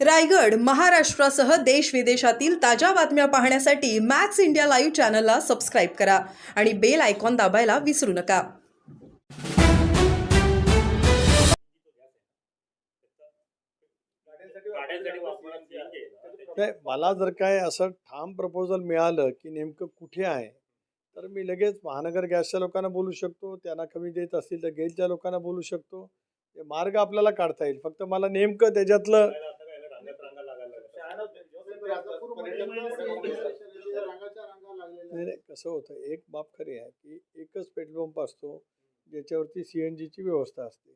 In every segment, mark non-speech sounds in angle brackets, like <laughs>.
रायगड महाराष्ट्रासह देश विदेशातील ताज्या बातम्या पाहण्यासाठी मॅक्स इंडिया लाईव्ह चॅनलला सबस्क्राईब करा आणि बेल आयकॉन दाबायला विसरू नका. नाही मला जर काय असं ठाम प्रपोजल मिळालं की नेमकं कुठे आहे तर मी लगेच महानगर गॅसच्या लोकांना बोलू शकतो त्यांना कमी देत असतील तर गेलच्या लोकांना बोलू शकतो. ते मार्ग आपल्याला काढता येईल. फक्त मला नेमकं त्याच्यातलं काय आता काय रांगात रांगा लागायला नाही नाही, कसं होतं एक बाब खरी आहे की एकच पेट्रोल पंप असतो ज्याच्यावरती सी एन जीची व्यवस्था असते.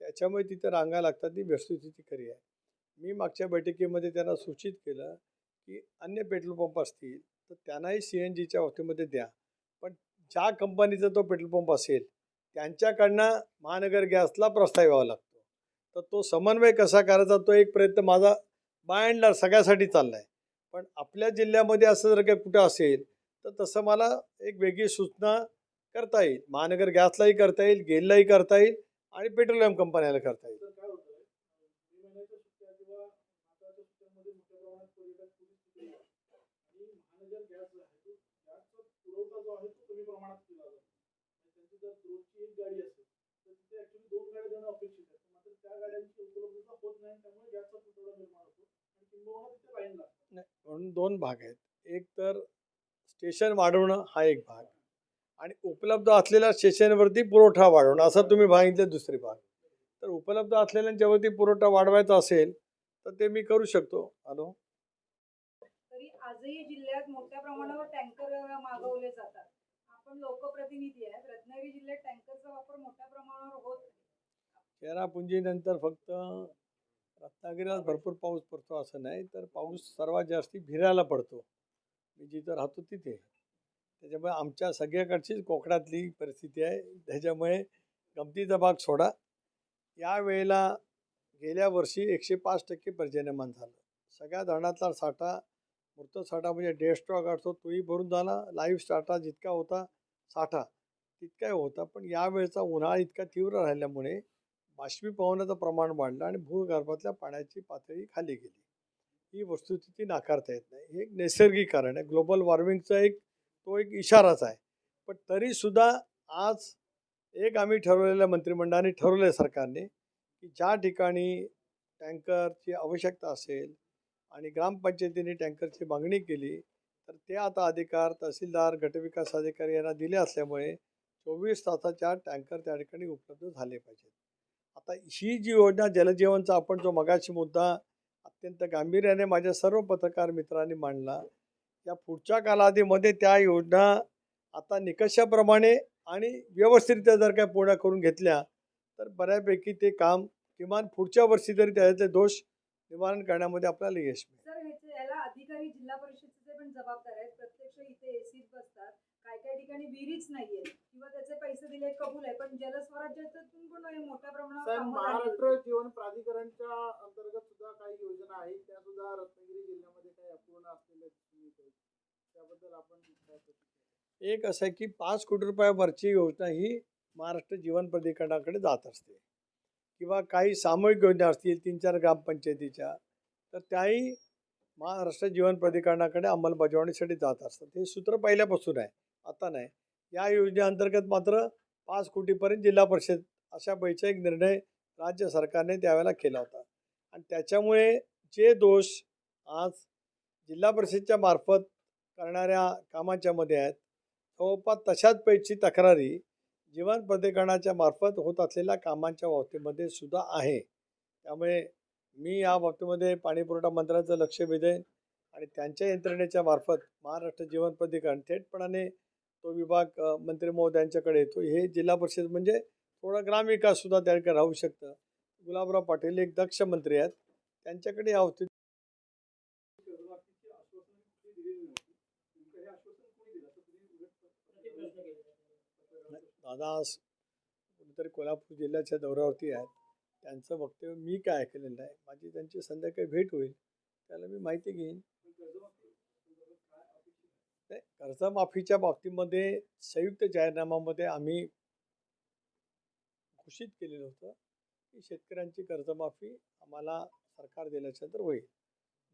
त्याच्यामुळे तिथं रांगा लागतात ती वस्तुस्थिती खरी आहे. मी मागच्या बैठकीमध्ये त्यांना सूचित केलं की अन्य पेट्रोल पंप असतील तर त्यांनाही सी एन जीच्या बाबतीमध्ये द्या. पण ज्या कंपनीचा तो पेट्रोल पंप असेल त्यांच्याकडनं महानगर गॅसला प्रस्ताव यावा लागतो. तर तो समन्वय कसा करायचा तो एक प्रयत्न माझा बाय अँड लार्ज सगळ्यासाठी चालला आहे पण आपल्या जिल्ह्यामध्ये असं जर काही कुठं असेल तर तसं मला एक वेगळी सूचना करता येईल. महानगर गॅसलाही करता येईल गेललाही करता येईल आणि पेट्रोलियम कंपन्याला करता येईल. नाही, म्हणून दोन भाग आहेत. एक तर स्टेशन वाढवणं हा एक भाग आणि उपलब्ध असलेल्या स्टेशनवरती पुरवठा वाढवणं असं तुम्ही सांगितलं दुसरे भाग. तर उपलब्ध असलेल्यांच्यावरती पुरवठा वाढवायचा असेल तर ते मी करू शकतो. हॅलो? तरी आजही जिल्ह्यात मोठ्या प्रमाणावर टँकर मागवले जातात. आपण लोकप्रतिनिधी आहेत. रत्नागिरी जिल्ह्यात टँकरचा वापर मोठ्या प्रमाणावर होत फक्त रत्नागिरीला भरपूर पाऊस पडतो असं नाही तर पाऊस सर्वात जास्ती भिरायला पडतो. मी जिथं राहतो तिथे. त्याच्यामुळे आमच्या सगळ्याकडचीच कोकणातली परिस्थिती आहे. त्याच्यामुळे गमतीचा भाग सोडा. यावेळेला गेल्या वर्षी एकशे पाच टक्के पर्जन्यमान झालं. सगळ्या धरणातला साठा मृत साठा म्हणजे डेड स्टॉक असतो तोही भरून झाला. लाईव्ह साठा जितका होता साठा तितकाही होता. पण यावेळेचा उन्हाळा इतका तीव्र राहिल्यामुळे बाष्पीभवनाचं प्रमाण वाढलं आणि भूगर्भातल्या पाण्याची पातळी खाली गेली. ही वस्तुस्थिती नाकारता येत नाही. हे एक नैसर्गिक कारण आहे. ग्लोबल वॉर्मिंगचा एक तो एक इशाराच आहे. पण तरीसुद्धा आज एक आम्ही ठरवलेल्या मंत्रिमंडळाने ठरवलं आहे सरकारने की ज्या ठिकाणी टँकरची आवश्यकता असेल आणि ग्रामपंचायतीने टँकरची मागणी केली तर ते आता अधिकार तहसीलदार गटविकास अधिकारी यांना दिले असल्यामुळे चोवीस तासाच्या टँकर त्या ठिकाणी उपलब्ध झाले पाहिजेत. आता ही जी योजना जलजीवनचा आपण जो मगाशी मुद्दा अत्यंत गांभीर्याने माझ्या सर्व पत्रकार मित्रांनी मांडला या पुढच्या कालावधीमध्ये त्या योजना आता निकषाप्रमाणे आणि व्यवस्थितरित्या जर काय पूर्ण करून घेतल्या तर बऱ्यापैकी ते काम किमान पुढच्या वर्षी तरी त्याचे दोष निवारण करण्यामध्ये आपल्याला यश मिळेल. काय ठिकाणी विहिरीच नाहीये किंवा त्याचे पैसे दिले कबूल आहे पण जलस्वराज्यातून पण हे मोठ्या प्रमाणावर सर कामं झाली महाराष्ट्र. जीवन प्राधिकरणच्या अंतर्गत सुद्धा काही योजना आहेत त्या सुद्धा रत्नागिरी जिल्ह्यामध्ये काही अपूर्ण असलेल्या दिसून येत आहेत. त्याबद्दल आपण काय प्रतिक्रिया? एक असं आहे की पाच कोटी रुपयावरची योजना ही महाराष्ट्र जीवन प्राधिकरणाकडे जात असते किंवा काही सामूहिक योजना असतील तीन चार ग्रामपंचायतीच्या तर त्याही महाराष्ट्र जीवन प्राधिकरणाकडे अंमलबजावणीसाठी जात असतात हे सूत्र पहिल्यापासून आहे आता नाही. या योजनेअंतर्गत मात्र पाच कोटीपर्यंत जिल्हा परिषद अशा पैसा एक निर्णय राज्य सरकारने त्यावेळेला केला होता. आणि त्याच्यामुळे जे दोष आज जिल्हा परिषदच्या मार्फत करणाऱ्या कामाच्यामध्ये आहेत जवळपास तशाच पैकी तक्रारी जीवन प्राधिकरणाच्या मार्फत होत असलेल्या कामांच्या बाबतीमध्ये सुद्धा आहे. त्यामुळे मी या बाबतीमध्ये पाणीपुरवठा मंत्र्याचं लक्ष वेधेन आणि त्यांच्या यंत्रणेच्या मार्फत महाराष्ट्र जीवन प्राधिकरण थेटपणाने तो विभाग मंत्री महोदयांच्याकडे येतो. हे जिल्हा परिषद म्हणजे थोडा ग्रामविकाससुद्धा त्या ठिकाणी राहू शकतं. गुलाबराव पाटील एक दक्ष मंत्री आहेत. त्यांच्याकडे या दादा आज कुठेतरी कोल्हापूर जिल्ह्याच्या दौऱ्यावरती आहेत. त्यांचं वक्तव्य मी काय ऐकलेलं आहे माझी त्यांची संध्याकाळी भेट होईल. त्याला मी माहिती घेईन. कर्जमाफीच्या बाबतीमध्ये संयुक्त जाहीरनाम्यामध्ये आम्ही घोषित केलेलं होतं की शेतकऱ्यांची कर्जमाफी आम्हाला सरकार दिल्याच्यानंतर होईल.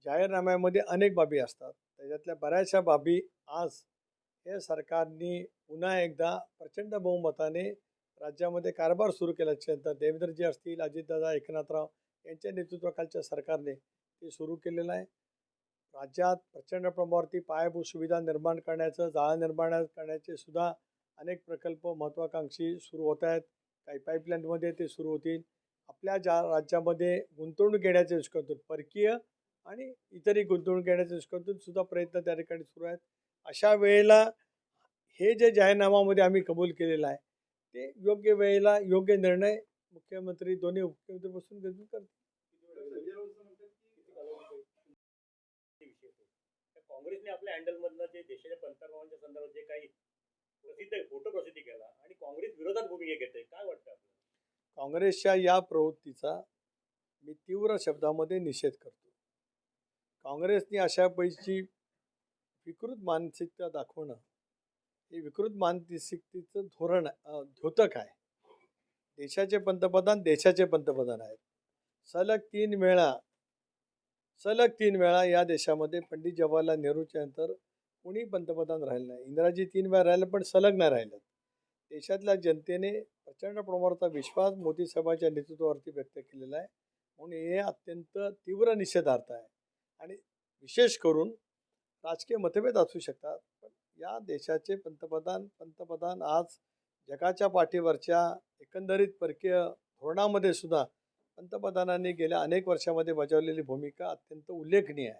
जाहीरनाम्यामध्ये अनेक बाबी असतात. त्याच्यातल्या बऱ्याचशा बाबी आज हे सरकारने पुन्हा एकदा प्रचंड बहुमताने राज्यामध्ये कारभार सुरू केल्याच्यानंतर देवेंद्रजी असतील अजितदादा एकनाथराव यांच्या नेतृत्वाखालच्या सरकारने ते सुरू केलेलं आहे. राज्यात प्रचंड प्रमाणावरती पायाभूत सुविधा निर्माण करण्याचं जाळं निर्माण करण्याचे सुद्धा अनेक प्रकल्प महत्त्वाकांक्षी सुरू होत आहेत. काही पाईपलाईनमध्ये ते सुरू होतील. आपल्या ज्या राज्यामध्ये गुंतवणूक घेण्याच्या दृष्टिकोनातून परकीय आणि इतरही गुंतवणूक घेण्याच्या दृष्टिकोनातून सुद्धा प्रयत्न त्या ठिकाणी सुरू आहेत. अशा वेळेला हे जे जाहीरनामामध्ये आम्ही कबूल केलेलं आहे ते योग्य वेळेला योग्य निर्णय मुख्यमंत्री दोन्ही मुख्यमंत्री घेतून करतील तर काँग्रेसने आपल्या हँडलमधनं जे देशाच्या पंतप्रधानांच्या संदर्भात जे काही प्रसिद्ध फोटो प्रसिद्धी केला आणि काँग्रेस विरोधात भूमिका घेते काय वाटतं आपल्याला? काँग्रेसच्या या प्रवृत्तीचा मी तीव्र शब्दामध्ये निषेध करतो. काँग्रेसने अशा पैकी विकृत मानसिकता दाखवणं हे विकृत मानसिकतेचं धोरण द्योतक आहे. देशाचे पंतप्रधान देशाचे पंतप्रधान आहेत. सलग तीन वेळा सलग तीन वेळा या देशामध्ये पंडित जवाहरलाल नेहरूच्या नंतर कोणी पंतप्रधान राहिलं नाही. इंदिराजी तीन वेळा राहिलं पण सलग नाही राहिलं. देशातल्या जनतेने प्रचंड प्रमाणाचा विश्वास मोदी साहेबांच्या नेतृत्वावरती व्यक्त केलेला आहे. म्हणून हे अत्यंत तीव्र निषेधार्थ आहे. आणि विशेष करून राजकीय मतभेद असू शकतात पण या देशाचे पंतप्रधान पंतप्रधान आज जगाच्या पाठीवरच्या एकंदरीत परकीय धोरणामध्ये सुद्धा पंतप्रधानांनी गेल्या अनेक वर्षामध्ये बजावलेली भूमिका अत्यंत उल्लेखनीय आहे.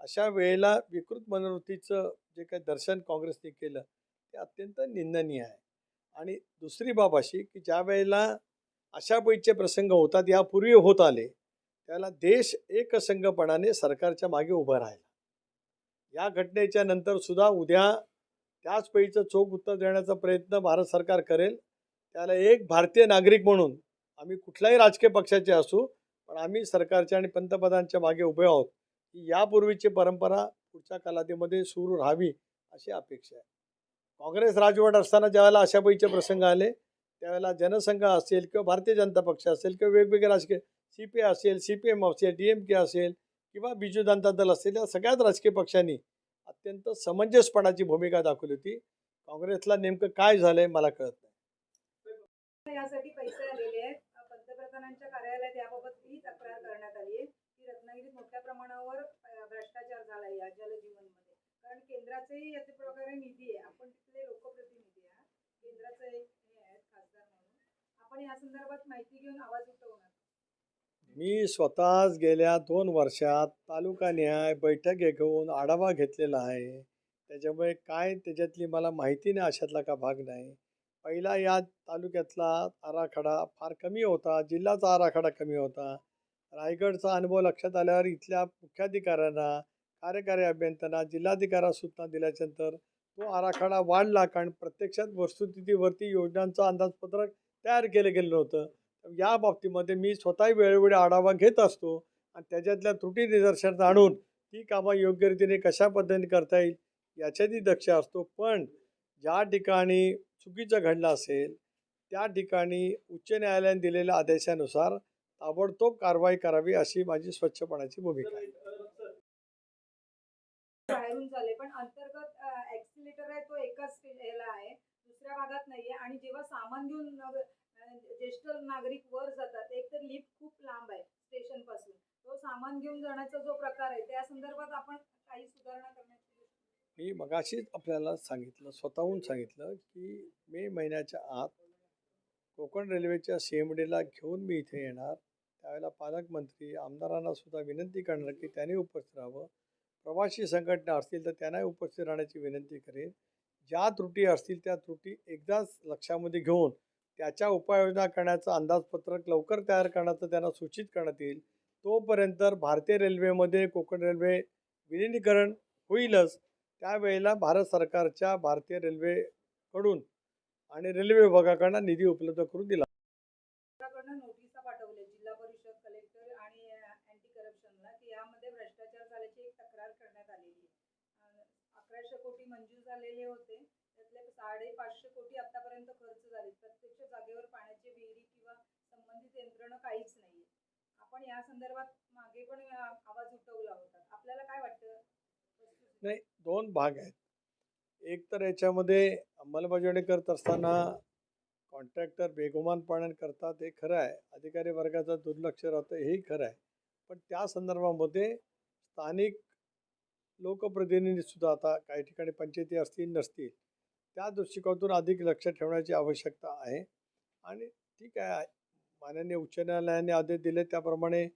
अशा वेळेला विकृत मनोवृत्तीचं जे काही दर्शन काँग्रेसने केलं ते अत्यंत निंदनीय आहे. आणि दुसरी बाब अशी की ज्या वेळेला अशा पैचे प्रसंग होतात यापूर्वी होत आले त्याला देश एकसंघपणाने सरकारच्या मागे उभं राहिला. या घटनेच्या नंतर सुद्धा उद्या त्याच पैचं चोख उत्तर देण्याचा प्रयत्न भारत सरकार करेल त्याला एक भारतीय नागरिक म्हणून आम्ही कुठल्याही राजकीय पक्षाचे असू पण आम्ही सरकारच्या आणि पंतप्रधानांच्या मागे उभे आहोत की यापूर्वीची परंपरा पुढच्या कालावधीमध्ये सुरू राहावी अशी अपेक्षा आहे. काँग्रेस राजवट असताना ज्यावेळेला अशा पैचे प्रसंग आले त्यावेळेला जनसंघ असेल किंवा भारतीय जनता पक्ष असेल किंवा वेगवेगळे राजकीय सी पी असेल सी पी एम असेल डी एम के असेल किंवा बिजू जनता दल असेल या सगळ्याच राजकीय पक्षांनी अत्यंत समंजसपणाची भूमिका दाखवली होती. काँग्रेसला नेमकं काय झालंय मला कळत नाही. आयुक्तांच्या कार्यालयात याबाबत ही तक्रार करण्यात आली आहे. की रत्नागिरीत मोठ्या प्रमाणावर भ्रष्टाचार झाला आहे या जलजीवनमध्ये. कारण केंद्राचेही याचे प्रकारे निधी आहे. आपण तिथले लोकप्रतिनिधी आहात. केंद्राचं हे आहेत खासदार म्हणून. आपण या संदर्भात माहिती घेऊन आवाज उठवणार. मी स्वतःच गेल्या दोन वर्षात तालुका न्याय बैठक घेऊन आढावा घेतलेला आहे. त्याच्यामुळे काय त्याच्यातली मला माहिती नाही अशातला का भाग नाही. पहिला या तालुक्यातला आराखडा फार कमी होता जिल्ह्याचा आराखडा कमी होता. रायगडचा अनुभव लक्षात आल्यावर इथल्या मुख्याधिकाऱ्यांना कार्यकारी अभियंत्यांना जिल्हाधिकाऱ्या सूचना दिल्याच्यानंतर तो आराखडा वाढला कारण प्रत्यक्षात वस्तुस्थितीवरती योजनांचं अंदाजपत्रक तयार केलं गेलं नव्हतं. या बाबतीमध्ये मी स्वतःही वेळोवेळी आढावा घेत असतो आणि त्याच्यातल्या त्रुटी निदर्शनात आणून ती कामं योग्य रीतीने कशा पद्धतीने करता येईल याच्यातही दक्ष असतो. पण ज्या ठिकाणी चुकीचं घडलं असेल त्या ठिकाणी उच्च न्यायालयाने दिलेल्या आदेशानुसार ताबडतोब कारवाई करावी अशी माझी स्वच्छपणाची भूमिका आहे. बाहेरून झाले पण अंतर्गत ऍक्सिलेटर आहे तो एकाच ह्याला आहे दुसऱ्या भागात नाहीये आणि जेव्हा सामान घेऊन ज्येष्ठ नागरिक वर जातात एक तर लिफ्ट खूप लांब आहे स्टेशनपासून. तो सामान घेऊन जाण्याचा जो प्रकार आहे त्या संदर्भात आपण काही सुधारणा करण्याची मी मगाशीच आपल्याला सांगितलं स्वतःहून सांगितलं की मे महिन्याच्या आत कोकण रेल्वेच्या सी एम डीला घेऊन मी इथे येणार. त्यावेळेला पालकमंत्री आमदारांना सुद्धा विनंती करणार की त्यांनी उपस्थित राहावं. प्रवासी संघटना असतील तर त्यांनाही उपस्थित राहण्याची विनंती करेन. ज्या त्रुटी असतील त्या त्रुटी एकदाच लक्षामध्ये घेऊन त्याच्या उपाययोजना करण्याचं अंदाजपत्रक लवकर तयार करण्याचं त्यांना सूचित करण्यात येईल. तोपर्यंत भारतीय रेल्वेमध्ये कोकण रेल्वे विलिनीकरण होईलच. त्यावेळेला भारत सरकारच्या भारतीय रेल्वेकडून आणि रेल्वे विभागाकडनं निधी उपलब्ध करून दिला. जिल्हा परिषद कलेक्टर आणि अँटी करप्शनला यामध्ये भ्रष्टाचार झाल्याची एक तक्रार करण्यात आलेली अकराशे कोटी मंजूर झालेले होते. त्यातले साडेपाचशे कोटी आतापर्यंत खर्च झाले. प्रत्यक्ष जागेवर पाण्याची विहिरी किंवा संबंधित यंत्रणा काहीच नाही आपण या संदर्भात मागे पण आवाज उठवला होता. आपल्याला काय वाटतं? नाही दोन भाग आहेत. एक तर याच्यामध्ये अंमलबजावणी करत असताना कॉन्ट्रॅक्टर बेगुमानपणे करतात हे खरं आहे. अधिकारी वर्गाचं दुर्लक्ष राहतं हेही खरं आहे. पण त्या संदर्भामध्ये स्थानिक लोकप्रतिनिधीसुद्धा आता काही ठिकाणी पंचायती असतील नसतील त्या दृष्टिकोनातून अधिक लक्ष ठेवण्याची आवश्यकता आहे. आणि ठीक आहे माननीय उच्च न्यायालयाने आदेश दिले त्याप्रमाणे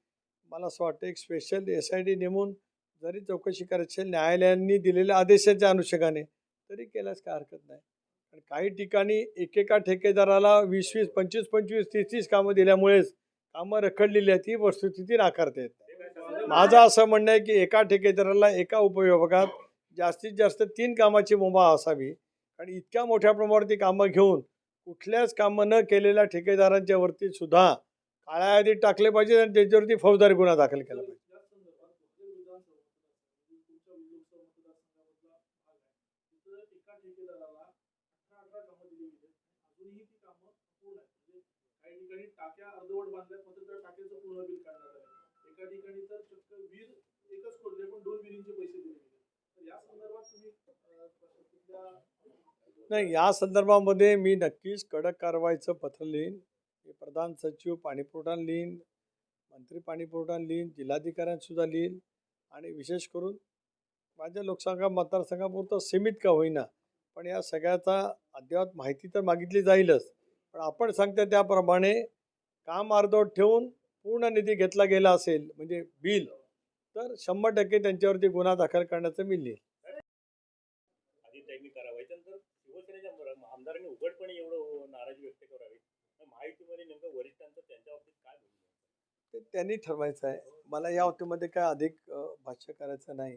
मला असं वाटतं एक स्पेशल एस आय डी नेमून जरी चौकशी करायची असेल न्यायालयांनी दिलेल्या आदेशाच्या अनुषंगाने तरी केल्यास काय हरकत नाही. आणि काही ठिकाणी एकेका ठेकेदाराला वीस वीस पंचवीस पंचवीस तीस तीस कामं दिल्यामुळेच कामं रखडलेली आहेत ही वस्तुस्थिती नाकारता येत माझं असं म्हणणं आहे की एका ठेकेदाराला एका उपविभागात जास्तीत जास्त तीन कामाची मुभा असावी. आणि इतक्या मोठ्या प्रमाणावरती कामं घेऊन कुठल्याच कामं न केलेल्या ठेकेदारांच्या वरती सुद्धा काळ्या यादीत टाकले पाहिजे आणि त्याच्यावरती फौजदारी गुन्हा दाखल केला पाहिजे. तुमच्या लोकसभा मतदारसंघामधला भाग आहे तिथं एका ठेकेदाराला अठरा अठरा कामं दिली गेली अजूनही ती कामं पूर्ण आहेत म्हणजे काही ठिकाणी टाक्या अर्धवट बांधल्यात मात्र त्या टाक्याचं पूर्ण बिल एका ठिकाणी तर चक्क वीर एकच खोदले पण दोन विहिरींचे पैसे दिले गेले तर या संदर्भात तुम्ही नाही या संदर्भामध्ये मी नक्कीच कडक कारवाईचं पत्र लिहीन. मी प्रधान सचिव पाणीपुरवठा लिहीन. मंत्री पाणीपुरवठा लिहीन. जिल्हाधिकाऱ्यांसुद्धा लिहीन. आणि विशेष करून माझ्या लोकसंघा मतदारसंघापुरतं सीमित का होईना पण या सगळ्याचा अद्ययावत माहिती तर मागितली जाईलच. पण आपण सांगता त्याप्रमाणे काम अर्धवट ठेवून पूर्ण निधी घेतला गेला असेल म्हणजे बिल तर शंभर टक्के त्यांच्यावरती गुन्हा दाखल करण्याचं मी लिहीन. करावं. आमदारांनी उघडपणे एवढं नाराजी व्यक्त करावी. माहितीमध्ये नेमकं वरिष्ठांचं त्यांच्या बाबतीत काय ते त्यांनी ठरवायचं आहे. मला या बाबतीमध्ये काय अधिक भाष्य करायचं नाही.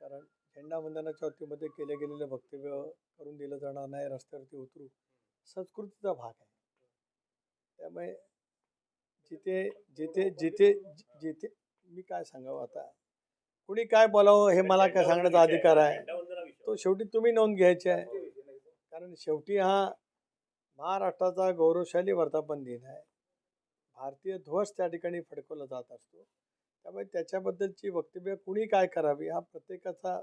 कारण झेंडावंदनाच्या बाबतीमध्ये केले गेलेले वक्तव्य करून दिलं जाणार नाही रस्त्यावरती उतरू. संस्कृतीचा भाग आहे. त्यामुळे जिथे जिथे जिथे जिथे मी काय सांगावं आता? कुणी काय बोलावं हे मला काय सांगण्याचा अधिकार आहे? तो शेवटी तुम्ही नोंद घ्यायची आहे. कारण शेवटी हा महाराष्ट्राचा गौरवशाली वर्धापन दिन आहे. भारतीय ध्वज त्या ठिकाणी फडकवला जात असतो. त्यामुळे त्याच्याबद्दलची वक्तव्य कुणी काय करावी हा प्रत्येकाचा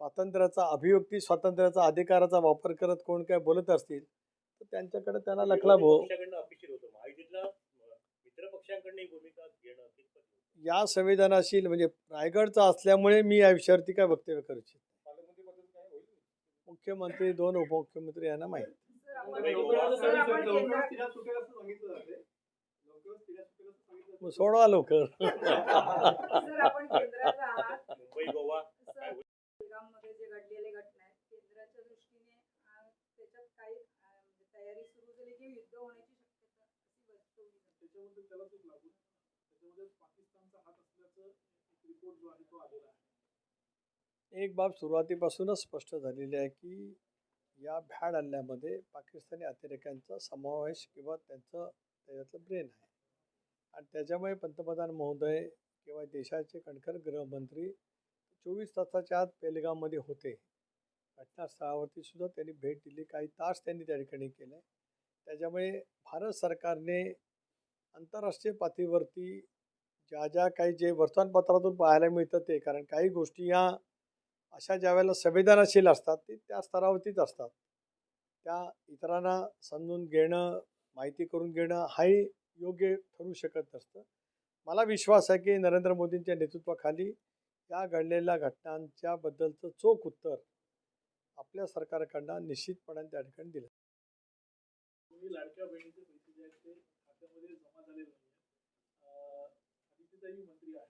स्वातंत्र्याचा अभिव्यक्ती स्वातंत्र्याचा अधिकाराचा वापर करत कोण काय बोलत असतील तर त्यांच्याकडे त्यांना लखला भो? या संवेदनाशील म्हणजे रायगडचा असल्यामुळे मी या विषयावरती काय वक्तव्य करू इच्छित मुख्यमंत्री दोन उपमुख्यमंत्री यांना माहीत. सोडवा लवकर. <laughs> सर आपण केंद्रात आहात. मुंबई गोवा सर बेळगावमध्ये जे घडलेले घटना आहेत केंद्राच्या दृष्टीने अ, त्याच्यात काही अ, म्हणजे तयारी सुरू झाली की युद्ध होण्याची शक्यता अशी वर्तवली जाते. त्याच्यामध्ये त्याला एक लागून त्याच्यामध्ये पाकिस्तानचा हात असल्याचं एक रिपोर्ट जो आहे तो आलेला आहे. एक बाब सुरुवातीपासूनच स्पष्ट झालेली आहे की या भ्याड हल्ल्यामध्ये पाकिस्तानी अतिरेक्यांचा समावेश किंवा त्यांचं त्याच्यातलं ब्रेन आहे. आणि त्याच्यामुळे पंतप्रधान महोदय किंवा देशाचे कणखर गृहमंत्री चोवीस तासाच्या आत पेलगावमध्ये होते. घटनास्थळावरती सुद्धा त्यांनी भेट दिली. काही तास त्यांनी त्या ठिकाणी केले. त्याच्यामुळे भारत सरकारने आंतरराष्ट्रीय पातळीवरती ज्या ज्या काही जे वर्तमानपत्रातून पाहायला मिळतं ते. कारण काही गोष्टी या अशा ज्या वेळेला संवेदनाशील असतात ते त्या स्तरावरतीच असतात. त्या इतरांना समजून घेणं माहिती करून घेणं हाही योग्य ठरू शकत नसतं. मला विश्वास आहे की नरेंद्र मोदींच्या नेतृत्वाखाली या घडलेल्या घटनांच्या बद्दलचं चोख उत्तर आपल्या सरकारकडनं निश्चितपणे त्या ठिकाणी दिलं मंत्री आहेत ते खात्यामध्ये जमा झालेले नाही आदित्यताई मंत्री आहे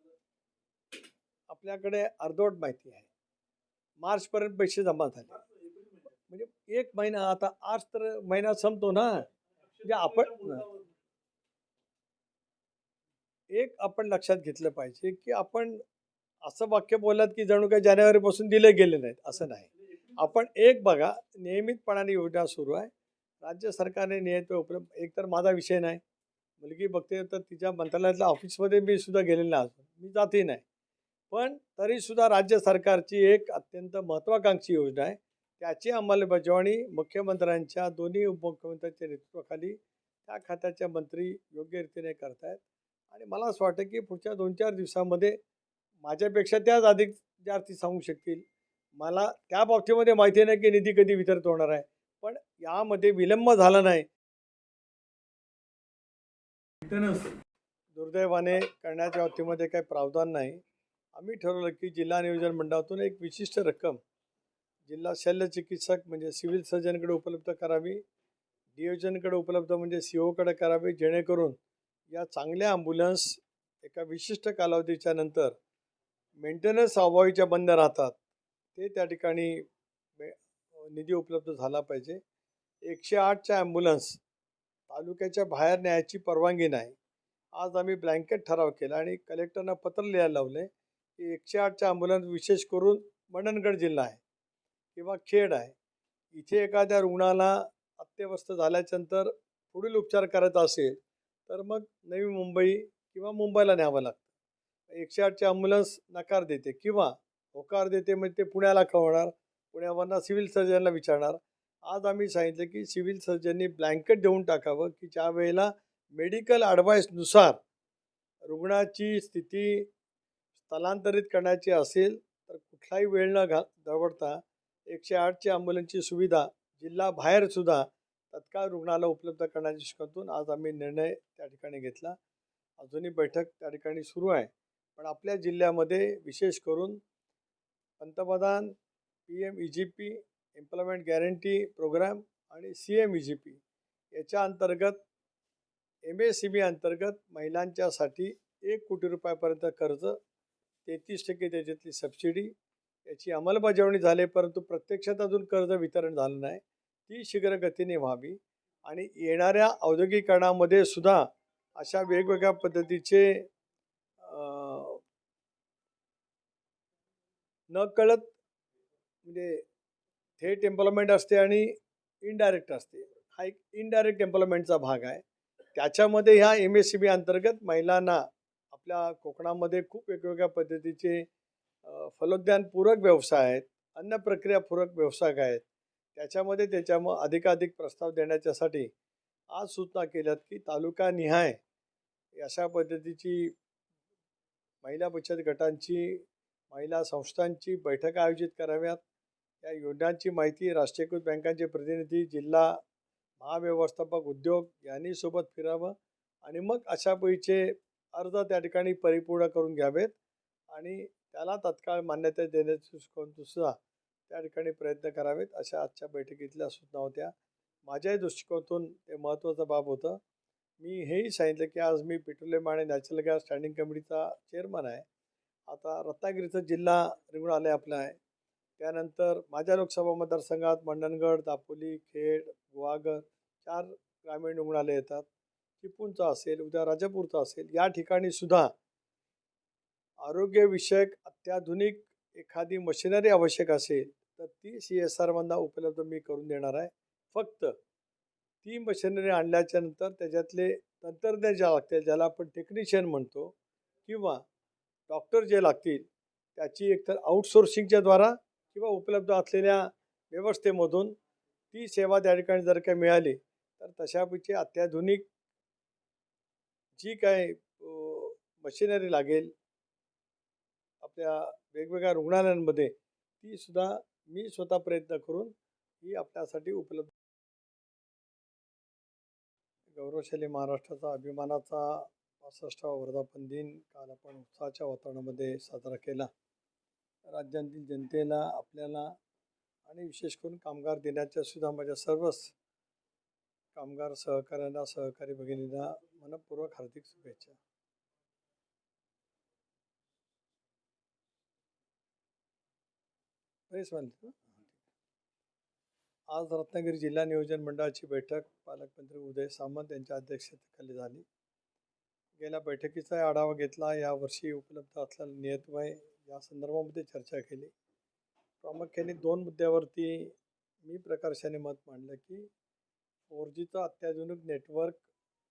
तर आपल्याकडे अर्धवट माहिती आहे. मार्चपर्यंत पैसे जमा झाले. म्हणजे एक महिना आता आज तर महिना संपतो ना. म्हणजे आपण एक आपण लक्षात घेतलं पाहिजे की आपण असं वाक्य बोललात की जणू काही जानेवारीपासून दिले गेले नाहीत असं नाही. आपण एक बघा नियमितपणाने योजना सुरू आहे. राज्य सरकारने नियमित उपलब्ध एक तर माझा विषय नाही. मुलगी बघते तर तिच्या मंत्रालयातल्या ऑफिसमध्ये मी सुद्धा गेलेला असतो मी जातही नाही. पण तरीसुद्धा राज्य सरकारची एक अत्यंत महत्त्वाकांक्षी योजना आहे. त्याची अंमलबजावणी मुख्यमंत्र्यांच्या दोन्ही उपमुख्यमंत्र्यांच्या नेतृत्वाखाली ह्या खात्याच्या मंत्री योग्य रीतीने करतायत. आणि मला असं वाटतं की पुढच्या दोन चार दिवसामध्ये माझ्यापेक्षा त्याच अधिक जास्ती सांगू शकतील मला त्या बाबतीमध्ये माहिती नाही की निधी कधी वितरित होणार आहे. पण यामध्ये विलंब झाला नाही. दुर्दैवाने करण्याच्या बाबतीमध्ये काही प्रावधान नाही. आम्ही ठरवलं की जिल्हा नियोजन मंडळातून एक विशिष्ट रक्कम जिल्हा शल्य चिकित्सक म्हणजे सिव्हिल सर्जनकडे उपलब्ध करावी डिओजनकडे उपलब्ध म्हणजे सी ओकडे करावी जेणेकरून या चांगल्या ॲम्ब्युलन्स एका विशिष्ट कालावधीच्या नंतर मेंटेनन्स अभावीच्या बंद राहतात. ते त्या ठिकाणी मे- निधी उपलब्ध झाला पाहिजे. एकशे आठच्या ॲम्ब्युलन्स तालुक्याच्या बाहेर न्यायची परवानगी नाही. आज आम्ही ब्लँकेट ठराव केला आणि कलेक्टरना पत्र लिहायला लावले. की एकशे आठच्या ॲम्ब्युलन्स विशेष करून मंडणगड जिल्हा आहे किंवा खेड आहे. इथे एखाद्या रुग्णाला अत्यवस्थ झाल्याच्यानंतर पुढील उपचार करायचा असेल तर मग नवी मुंबई किंवा मुंबईला न्यावं लागतं. एकशे आठचे ॲम्ब्युलन्स नकार देते किंवा होकार देते म्हणजे ते पुण्याला कळवणार पुण्यावरनं सिव्हिल सर्जनला विचारणार. आज आम्ही सांगितलं की सिव्हिल सर्जननी ब्लँकेट देऊन टाकावं की ज्या वेळेला मेडिकल ॲडवाईसनुसार रुग्णाची स्थिती स्थलांतरित करण्याची असेल तर कुठलाही वेळ न घा दवडता एकशे आठची ॲम्ब्युलन्सची सुविधा जिल्हा बाहेरसुद्धा तत्काळ रुग्णाला उपलब्ध करण्याच्या दृष्टीकोनातून आज आम्ही निर्णय त्या ठिकाणी घेतला. अजूनही बैठक त्या ठिकाणी सुरू आहे. पण आपल्या जिल्ह्यामध्ये विशेष करून पंतप्रधान P M E G P employment guarantee programme आणि C M E G P याच्या अंतर्गत एम एस सी बी अंतर्गत महिलांच्यासाठी एक कोटी रुपयापर्यंत कर्ज तेहतीस टक्के त्याच्यातली सबसिडी याची अंमलबजावणी झाली परंतु प्रत्यक्षात अजून कर्ज वितरण झालं नाही. ती शीघ्रगतीने व्हावी. आणि येणाऱ्या औद्योगिकरणामध्ये सुद्धा अशा वेगवेगळ्या पद्धतीचे न नकळत म्हणजे थेट एम्प्लॉयमेंट असते आणि इनडायरेक्ट असते. हा एक इनडायरेक्ट एम्प्लॉयमेंटचा भाग आहे. त्याच्यामध्ये ह्या एम एस सी बी अंतर्गत महिलांना आपल्या कोकणामध्ये खूप वेगवेगळ्या पद्धतीचे फलोद्यानपूरक व्यवसाय आहेत अन्न प्रक्रिया पूरक व्यवसाय आहेत. त्याच्यामध्ये त्याच्यामुळं अधिकाधिक प्रस्ताव देण्याच्यासाठी आज सूचना केल्यात की तालुका निहाय अशा पद्धतीची महिला बचत गटांची महिला संस्थांची बैठक आयोजित कराव्यात. या योजनांची माहिती राष्ट्रीयकृत बँकांचे प्रतिनिधी जिल्हा महाव्यवस्थापक उद्योग यांनी सोबत फिरावं आणि मग अशा अर्ज त्या ठिकाणी परिपूर्ण करून घ्यावेत आणि त्याला तत्काळ मान्यता देण्याची सुद्धा त्या ठिकाणी प्रयत्न करावेत अशा आजच्या बैठकीतल्या सूचना होत्या. माझ्याही दृष्टिकोनातून ते महत्त्वाचं बाब होतं. मी हेही सांगितलं की आज मी पेट्रोलियम आणि नॅचरल गॅस स्टँडिंग कमिटीचा चेअरमन आहे. आता रत्नागिरीचं जिल्हा रुग्णालय आपलं आहे. त्यानंतर माझ्या लोकसभा मतदारसंघात मंडणगड दापोली खेड गुहागर चार ग्रामीण रुग्णालय येतात. चिपळूणचं असेल उद्या राजापूरचा असेल या ठिकाणी सुद्धा आरोग्यविषयक अत्याधुनिक एखादी मशिनरी आवश्यक असेल तर ती सी एस आरमधनं उपलब्ध मी करून देणार आहे. फक्त ती मशिनरी आणल्याच्या नंतर त्याच्यातले तंत्रज्ञ ज्या लागतील ज्याला आपण टेक्निशियन म्हणतो किंवा डॉक्टर जे लागतील त्याची एकतर आउटसोर्सिंगच्या द्वारा किंवा उपलब्ध असलेल्या व्यवस्थेमधून ती सेवा त्या ठिकाणी जर काही मिळाली तर तशापैकी अत्याधुनिक जी काय मशिनरी लागेल आपल्या वेगवेगळ्या रुग्णालयांमध्ये ती सुद्धा मी स्वतः प्रयत्न करून ही आपल्यासाठी उपलब्ध गौरवशाली महाराष्ट्राचा अभिमानाचा पासष्टावा वर्धापन दिन काल आपण उत्साहाच्या वातावरणामध्ये साजरा केला. राज्यातील जनतेला आपल्याला आणि विशेष करून कामगार दिनाच्या सुद्धा माझ्या सर्वच कामगार सहकाऱ्यांना सहकारी भगिनींना मनपूर्वक हार्दिक शुभेच्छा. आज रत्नागिरी जिल्हा नियोजन मंडळाची बैठक पालकमंत्री उदय सामंत यांच्या अध्यक्षतेखाली झाली. गेल्या बैठकीचा आढावा घेतला. यावर्षी उपलब्ध असलेलं नियतवय या संदर्भामध्ये चर्चा केली. प्रामुख्याने दोन मुद्द्यावरती मी प्रकर्षाने मत मांडलं की फोर जीचं अत्याधुनिक नेटवर्क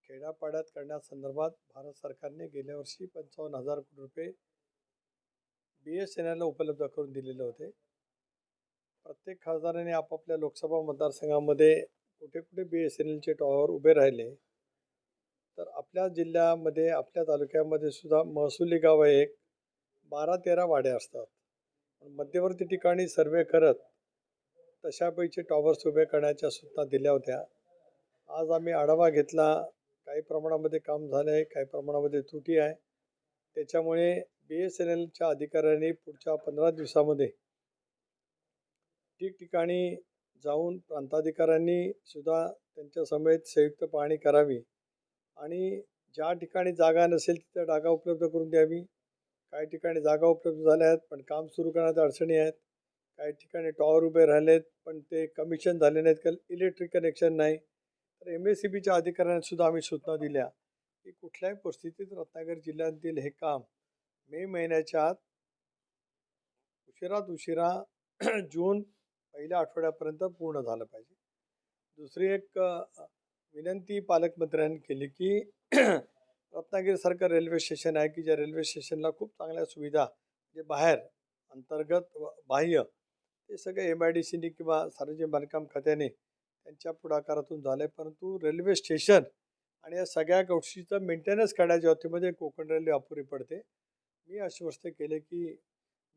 खेड्यापाड्यात करण्यासंदर्भात भारत सरकारने गेल्या वर्षी पंचावन्न हजार कोटी रुपये बी एस एन एलला उपलब्ध करून दिलेले होते. प्रत्येक खासदाराने आपापल्या लोकसभा मतदारसंघामध्ये कुठे कुठे बी एस एन एलचे टॉवर उभे राहिले. तर आपल्या जिल्ह्यामध्ये आपल्या तालुक्यामध्ये सुद्धा महसुली गाव आहे एक बारा तेरा वाड्या असतात. मध्यवर्ती ठिकाणी सर्वे करत तशापैकी टॉवर्स उभे करण्याच्या सूचना दिल्या होत्या. आज आम्ही आढावा घेतला. काही प्रमाणामध्ये काम झालं आहे काही प्रमाणामध्ये त्रुटी आहे. त्याच्यामुळे बी एस एन एलच्या अधिकाऱ्यांनी पुढच्या पंधरा दिवसामध्ये ठिकठिकाणी जाऊन प्रांताधिकाऱ्यांनी सुद्धा त्यांच्या समेत संयुक्त पाहणी करावी आणि ज्या ठिकाणी जागा नसेल तिथं जागा उपलब्ध करून द्यावी. काही ठिकाणी जागा उपलब्ध झाल्या आहेत पण काम सुरू करण्यात अडचणी आहेत. काही ठिकाणी टॉवर उभे राहिलेत पण ते कमिशन झाले नाहीत कारण इलेक्ट्रिक कनेक्शन नाही. तर एम एस सी बीच्या अधिकाऱ्यांनासुद्धा आम्ही सूचना दिल्या की कुठल्याही परिस्थितीत रत्नागिरी जिल्ह्यातील हे काम मे महिन्याच्या आत उशिरात उशिरा <clears throat> जून पहिल्या आठवड्यापर्यंत पूर्ण झालं पाहिजे. दुसरी एक विनंती पालकमंत्र्यांनी केली की <clears throat> रत्नागिरीसारखं रेल्वे स्टेशन आहे की ज्या रेल्वे स्टेशनला खूप चांगल्या सुविधा जे बाहेर अंतर्गत बाह्य ते सगळे एम आय डी सीने किंवा सार्वजनिक बांधकाम खात्याने त्यांच्या पुढाकारातून झालं आहे परंतु रेल्वे स्टेशन आणि या सगळ्या गोष्टीचं मेंटेनन्स करण्याच्या बाबतीमध्ये कोकण रेल्वे अपुरी पडते. मी आश्वस्त केले की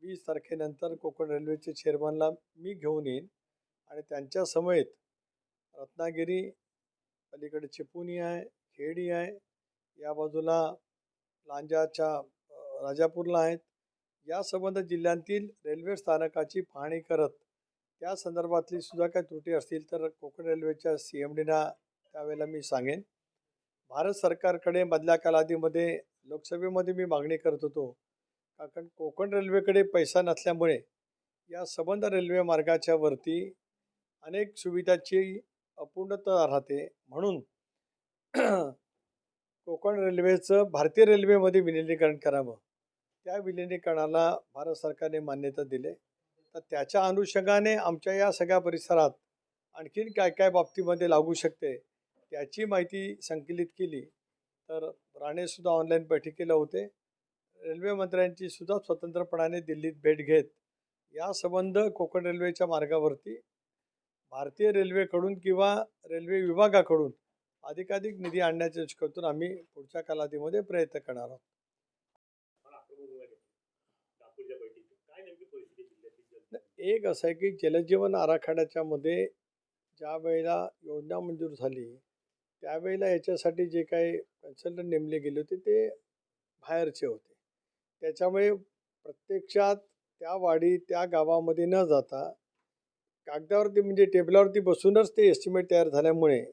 वीस तारखेनंतर कोकण रेल्वेचे चेअरमनला मी घेऊन येईन. आणि त्यांच्या समेत रत्नागिरी पलीकडे चिपुनी आहे खेडी आहे. या बाजूला लांजाच्या राजापूरला आहेत. या संबंध जिल्ह्यांतील रेल्वे स्थानकाची पाहणी करत त्या संदर्भातली सुद्धा काही त्रुटी असतील तर कोकण रेल्वेच्या सी एम डीना त्यावेळेला मी सांगेन. भारत सरकारकडे मधल्या कालावधीमध्ये लोकसभेमध्ये मी मागणी करत होतो. कारण कोकण रेल्वेकडे पैसा नसल्यामुळे या संबंध रेल्वे मार्गाच्या वरती अनेक सुविधाची अपूर्णता राहते. म्हणून कोकण रेल्वेचं भारतीय रेल्वेमध्ये विलिनीकरण करावं. त्या विलिनीकरणाला भारत सरकारने मान्यता दिले. तर त्याच्या अनुषंगाने आमच्या या सगळ्या परिसरात आणखीन काय काय बाबतीमध्ये लागू शकते त्याची माहिती संकलित केली. तर राणेसुद्धा ऑनलाईन बैठकीला होते. रेल्वे मंत्र्यांची सुद्धा स्वतंत्रपणाने दिल्लीत भेट घेत. या संबंध कोकण रेल्वेच्या मार्गावरती भारतीय रेल्वेकडून किंवा रेल्वे विभागाकडून अधिकाधिक निधी आणण्याच्या दृष्टीकोनातून आम्ही पुढच्या कालावधीमध्ये प्रयत्न करणार आहोत मला आक्रमक भूमिका घेतली नागपूरच्या बैठकीत काय नेमकी परिस्थिती जिल्ह्याची जल- एक असं आहे की जलजीवन आराखड्याच्या मध्ये ज्या वेळेला योजना मंजूर झाली त्यावेळेला याच्यासाठी जे काही कन्सल्टंट नेमले गेले होते ते बाहेरचे होते. त्याच्यामुळे प्रत्यक्षात त्या वाडी त्या गावामध्ये न जाता कागदावरती म्हणजे टेबलावरती बसूनच ते एस्टिमेट तयार झाल्यामुळे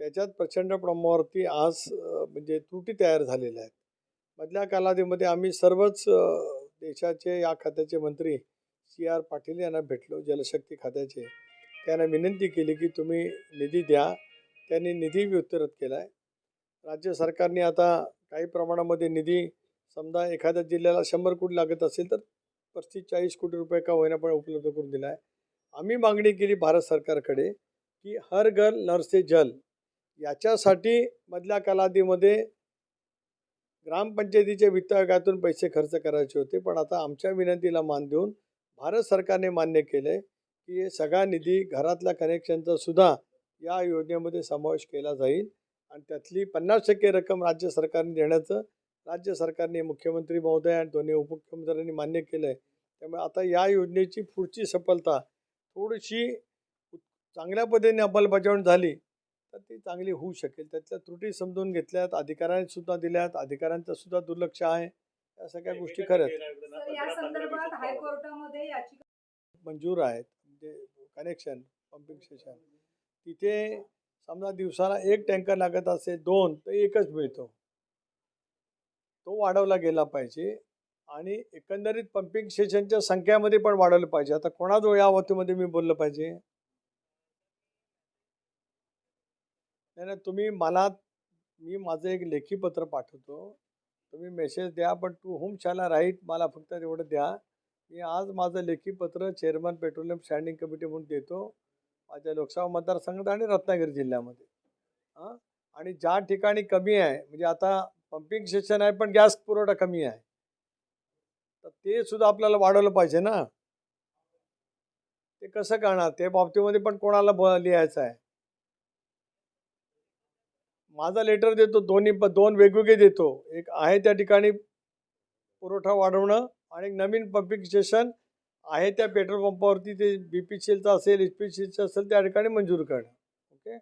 त्याच्यात प्रचंड प्रमाणावरती आज म्हणजे त्रुटी तयार झालेल्या आहेत. मधल्या कालावधीमध्ये आम्ही सर्वच देशाचे या खात्याचे मंत्री सी आर पाटील यांना भेटलो जलशक्ती खात्याचे. त्यांना विनंती केली की तुम्ही निधी द्या. त्यांनी निधी वितरित केला आहे राज्य सरकारने आता काही प्रमाणामध्ये निधी समजा एखाद्या जिल्ह्याला शंभर कोटी लागत असेल तर पस्तीस चाळीस कोटी रुपये का होईना पण उपलब्ध करून दिला आहे आम्ही मागणी केली भारत सरकारकडे की हर घर नर से जल. याच्यासाठी मधल्या कालावधीमध्ये ग्रामपंचायतीच्या वित्त आयोगातून पैसे खर्च करायचे होते पण आता आमच्या विनंतीला मान देऊन भारत सरकारने मान्य केलं आहे की हे सगळा निधी घरातल्या कनेक्शनचा सुद्धा या योजनेमध्ये समावेश केला जाईल. आणि त्यातली पन्नास टक्के रक्कम राज्य सरकारने देण्याचं राज्य सरकारने मुख्यमंत्री महोदय आणि दोन्ही उपमुख्यमंत्र्यांनी मान्य केलं आहे त्यामुळे आता या योजनेची पुढची सफलता थोडीशी चांगल्या पद्धतीने अंमलबजावणी झाली तर ती चांगली होऊ शकेल. त्यातल्या त्रुटी समजून घेतल्यात अधिकाऱ्यांनी सुद्धा दिल्यात अधिकाऱ्यांचं सुद्धा दुर्लक्ष आहे. या सगळ्या गोष्टी खऱ्या आहेत. सर या संदर्भात हायकोर्टामध्ये याचिका मंजूर आहेत म्हणजे कनेक्शन पंपिंग स्टेशन तिथे समजा दिवसाला एक टँकर लागत असेल दोन तर एकच मिळतो. तो वाढवला गेला पाहिजे आणि एकंदरीत पंपिंग स्टेशनच्या संख्यामध्ये पण वाढवलं पाहिजे. आता कोणाजवळ या बाबतीमध्ये मी बोललं पाहिजे? नाही नाही तुम्ही मला मी माझं एक लेखी पत्र पाठवतो. तुम्ही मेसेज द्या पण टू होम शाला राईट मला फक्त तेवढं द्या. मी आज माझं लेखी पत्र चेअरमन पेट्रोलियम स्टँडिंग कमिटी म्हणून देतो. माझ्या लोकसभा मतदारसंघात आणि रत्नागिरी जिल्ह्यामध्ये. हां? आणि ज्या ठिकाणी कमी आहे म्हणजे आता पंपिंग स्टेशन आहे पण गॅस पुरवठा कमी आहे. तर ते सुद्धा आपल्याला वाढवलं पाहिजे ना? ते कसं करणार? ते बाबतीमध्ये पण कोणाला ब लिहायचं आहे? माझा लेटर देतो दोन्ही प दोन वेगवेगळे देतो. एक आहे त्या ठिकाणी पुरवठा वाढवणं आणि एक नवीन पंपिंग स्टेशन आहे त्या पेट्रोल पंपावरती ते बी पी सी एलचं असेल एच पी सी एलचं असेल त्या ठिकाणी मंजूर करणं. ओके